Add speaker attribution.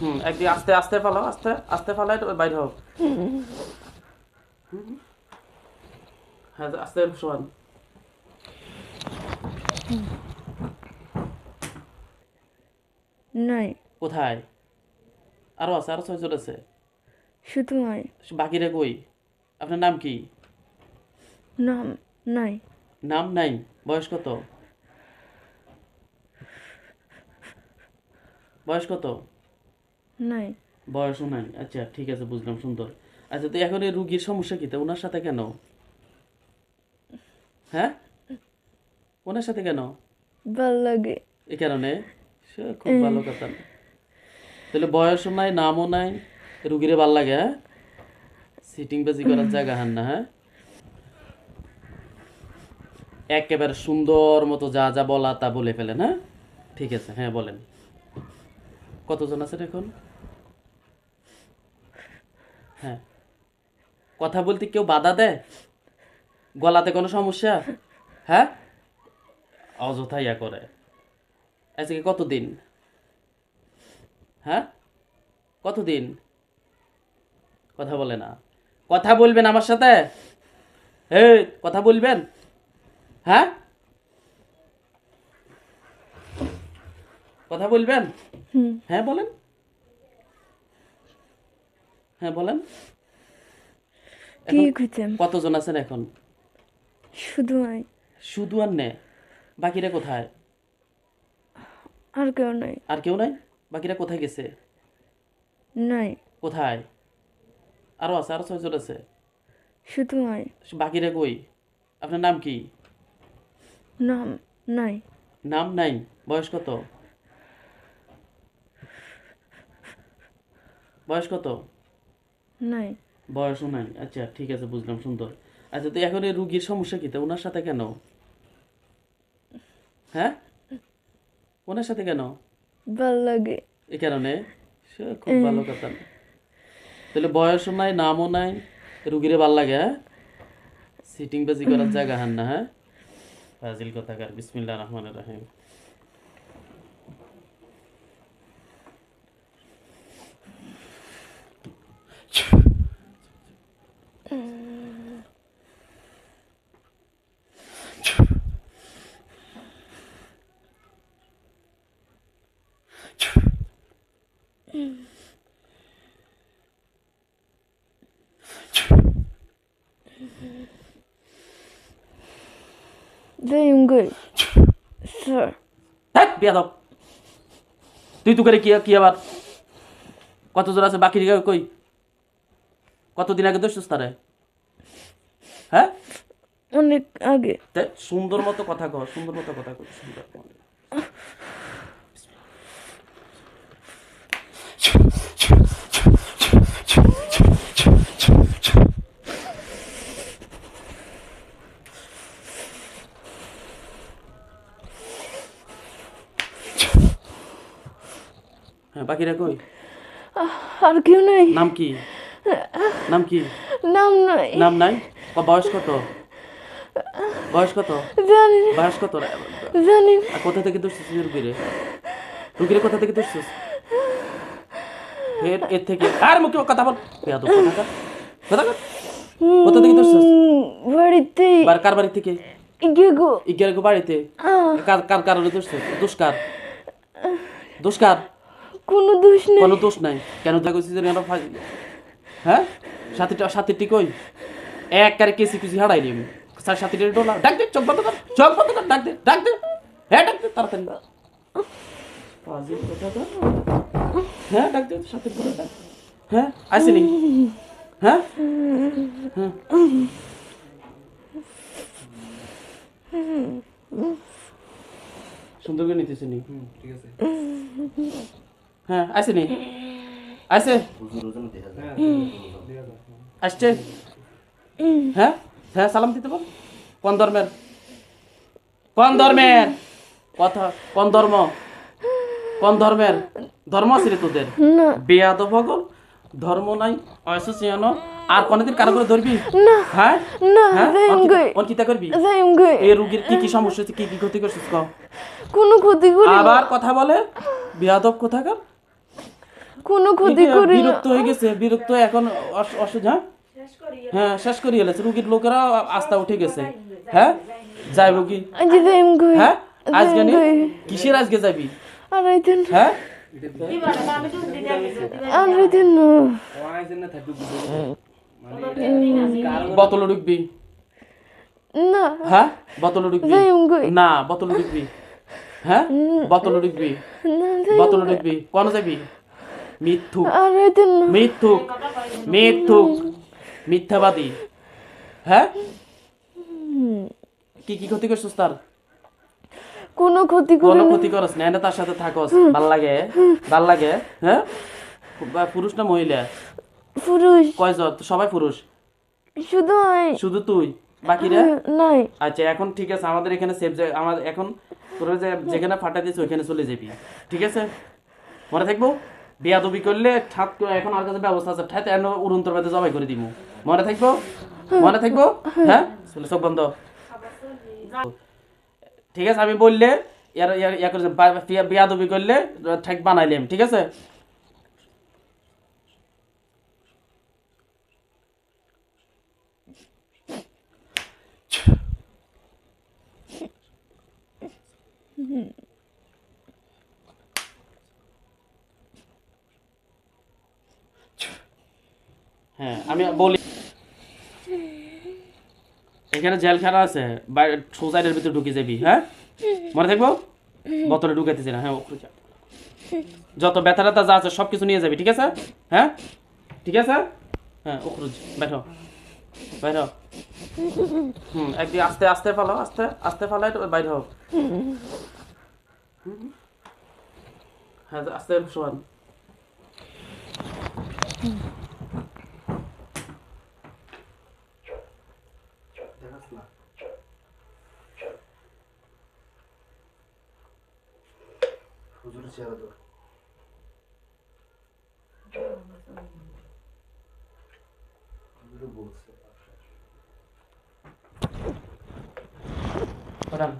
Speaker 1: হুম আস্তে আস্তে আস্তে আস্তে বাইর হ্যাঁ, আস্তে শোয়ান
Speaker 2: নাই
Speaker 1: কোথায়? আরও আছে আরও ছয় আছে।
Speaker 2: শুধু নাই
Speaker 1: বাকিরা কই? আপনার নাম কি?
Speaker 2: নাম নাই
Speaker 1: নাম নাই বয়স কত? বয়স কত?
Speaker 2: নাই।
Speaker 1: বয়সও নাই। আচ্ছা ঠিক আছে বুঝলাম সুন্দর। আচ্ছা তো এখন এই রুগীর সমস্যা কি? তা ওনার সাথে কেন? হ্যাঁ? ওনার সাথে কেন?
Speaker 2: ভালো লাগে।
Speaker 1: এই কারণে? সে খুব ভালো কথা। তাহলে বয়সও নাই নামও নাই রুগীরে ভালো লাগে হ্যাঁ? সিটিং বাজি করার জায়গা হান না হ্যাঁ? একেবারে সুন্দর মতো যা যা বলা তা বলে ফেলেন হ্যাঁ? ঠিক আছে হ্যাঁ বলেন। কতজন আছেন এখন? হ্যাঁ। কথা বলতে কেউ বাধা দেয়? গলাতে কোনো সমস্যা? হ্যাঁ? অযথা ইয়া করে। আজকে কতদিন? হ্যাঁ? কতদিন? কথা বলে না। কথা বলবেন আমার সাথে? এই, কথা বলবেন? হ্যাঁ? কথা বলবেন? হ্যাঁ বলেন। হ্যাঁ বলেন। কতজন আছেন এখন?
Speaker 2: শুধু নাই।
Speaker 1: শুধু আর নে। বাকিরা কোথায়?
Speaker 2: আর কেউ নাই।
Speaker 1: আর কেউ নাই? বাকিরা কোথায় গেছে?
Speaker 2: নাই।
Speaker 1: কোথায়? আরও আছে আরও ছয়জন আছে।
Speaker 2: শুধু নাই।
Speaker 1: বাকিরা কই? আপনার নাম কি?
Speaker 2: নাম নাই।
Speaker 1: নাম নাই। বয়স কত? বয়স কত?
Speaker 2: নাই।
Speaker 1: বয়সও নাই। আচ্ছা ঠিক আছে বুঝলাম সুন্দর। আচ্ছা তো এখন এই রুগীর সমস্যা কি? তা ওনার সাথে কেন? হ্যাঁ? ওনার সাথে কেন?
Speaker 2: ভালো লাগে।
Speaker 1: এই কারণে? সে খুব ভালো কথা। তাহলে বয়সও নাই নামও নাই রুগীরে ভালো লাগে হ্যাঁ? সিটিং বাজি করার জায়গা হান না হ্যাঁ? ফাজিল কথাকার বিসমিল্লাহ রহমান রাহিম।
Speaker 2: যাইম গই স্যার
Speaker 1: হ্যাঁ বিয়াদব তুই তো করে কি কি আবার কতজন আছে বাকি কই কতদিন আগে দোষ তারে? হ্যাঁ?
Speaker 2: অনেক আগে।
Speaker 1: সুন্দর মতো কথা কর সুন্দর মতো কথা কর সুন্দর হ্যাঁ বাকিরা কই?
Speaker 2: আর কেউ নাই।
Speaker 1: নাম কি? নাম কি?
Speaker 2: নাম নাই।
Speaker 1: নাম নাই? বয়স কত? বয়স কত?
Speaker 2: জানি
Speaker 1: বয়স কত?
Speaker 2: জানি
Speaker 1: কোথা থেকে দুষছিস রুগীরে? রুগীরে কোথা থেকে দুষছিস এর এর থেকে। আর মুখে কথা বল। বেয়াদব কথা কথা কোথা থেকে দুষছিস
Speaker 2: উম, বাড়িতেই
Speaker 1: বার কার বাড়ি থেকে?
Speaker 2: গিয়ে গো।
Speaker 1: ইগের গো বাড়িতে? কার কার কারণে দুষছিস দুষ্কার দুষ্কার
Speaker 2: কোনো দোষ নেই।
Speaker 1: কোনো দোষ নাই। কেন দেখা করছিস যেন আমরা হ্যাঁ? সাথীটা সাথীটি কই? এক কারে কেসি কুসি হারাইলি আমি। স্যার সাথীটি ডোলা। ডাক দে চোখ বন্ধ কর চোখ বন্ধ কর ডাক দে ডাক দে। হ্যাঁ ডাক দে তাড়াতাড়ি। ফাজিল কোথাকার। হ্যাঁ ডাক দে সাথী করে ডাক। হ্যাঁ আসেনি হ্যাঁ? হ্যাঁ। সুন্দর করে নিতেছি নি।
Speaker 3: ঠিক আছে।
Speaker 1: হ্যাঁ আসেনি আসে আসছে? হ্যাঁ? হ্যাঁ সালাম দিতে বল। কোন ধর্মের? কোন ধর্মের? কথা কোন ধর্ম? কোন ধর্মের? ধর্ম আছে তোদের। বেয়াদ ভগল ধর্ম নাই আর কোনদিন কারও করে ধরবি?
Speaker 2: না।
Speaker 1: হ্যাঁ?
Speaker 2: না
Speaker 1: হ্যাঁ? কিতা করবি? এই রোগীর কি কি সমস্যা হচ্ছে? কি কি ক্ষতি করছিস
Speaker 2: কোনো ক্ষতি করি
Speaker 1: আবার কথা বলে? বিয়াদব কোথাকার?
Speaker 2: কোনো ক্ষতি করি
Speaker 1: বিরক্ত হয়ে গেছে বিরক্ত এখন অস- অসুখ হ্যাঁ? হ্যাঁ শেষ করিয়ে এলেছে রুগীর লোকেরা আস্থা উঠে গেছে। হ্যাঁ? যাইব কি? হ্যাঁ? আজকে কিসের আজকে যাবি? হ্যাঁ? বোতল ঢুকবি?
Speaker 2: না।
Speaker 1: হ্যাঁ? বোতল ঢুকবি? না বোতল ঢুকবি। হ্যাঁ? বোতল ঢুকবি? বোতল ঢুকবি? কোন যাবি? মিথ্যু
Speaker 2: আড়াই দিন। না
Speaker 1: মিথ্যুক। মিথ্যুক। মিথ্যাবাদী। হ্যাঁ? কি কি ক্ষতি করছিস তার?
Speaker 2: কোনো ক্ষতি
Speaker 1: কোনো ক্ষতি করস না। তার সাথে থাকস। ভালো লাগে? ভালো লাগে? হ্যাঁ? পুরুষ না মহিলা?
Speaker 2: পুরুষ।
Speaker 1: কয়জন সবাই পুরুষ?
Speaker 2: শুধু
Speaker 1: শুধু তুই? বাকিরা
Speaker 2: নাই।
Speaker 1: আচ্ছা এখন ঠিক আছে। আমাদের এখানে সেফ আমার এখন তোরা যেখানে ফাটা দিয়েছে ওইখানে চলে যাবি। ঠিক আছে? মনে থাকব? বিয়াদবি করলে ঠাত এখন আর কাছে ব্যবস্থা আছে। ঠাত এনে উড়ন্তর বাদে জবাই করে দিব মনে থাকব? মনে থাকব? হ্যাঁ? চলে চোখ বন্ধ। ঠিক আছে আমি বললে ইয়ার ইয়া করে বিয়াদবি করলে ঠেক বানাইলাম ঠিক আছে? হ্যাঁ আমি বলি এখানে জেলখানা আছে সোসাইটির ভিতরে ঢুকে যাবি হ্যাঁ? মনে থাকব? বোতলে ঢুকাইতেছি না হ্যাঁ ওখানে। যত ব্যথা ট্যাথা যা আছে সব কিছু নিয়ে যাবি, ঠিক আছে? হ্যাঁ? ঠিক আছে? হ্যাঁ ওখরুজ বেঠো বাইর হুম একদিন আস্তে আস্তে ফালো, আস্তে আস্তে ফালাই বাইর হোক হ্যাঁ আস্তে শোয়ান
Speaker 3: dışarı dur. Bunu bulsun.
Speaker 1: Param.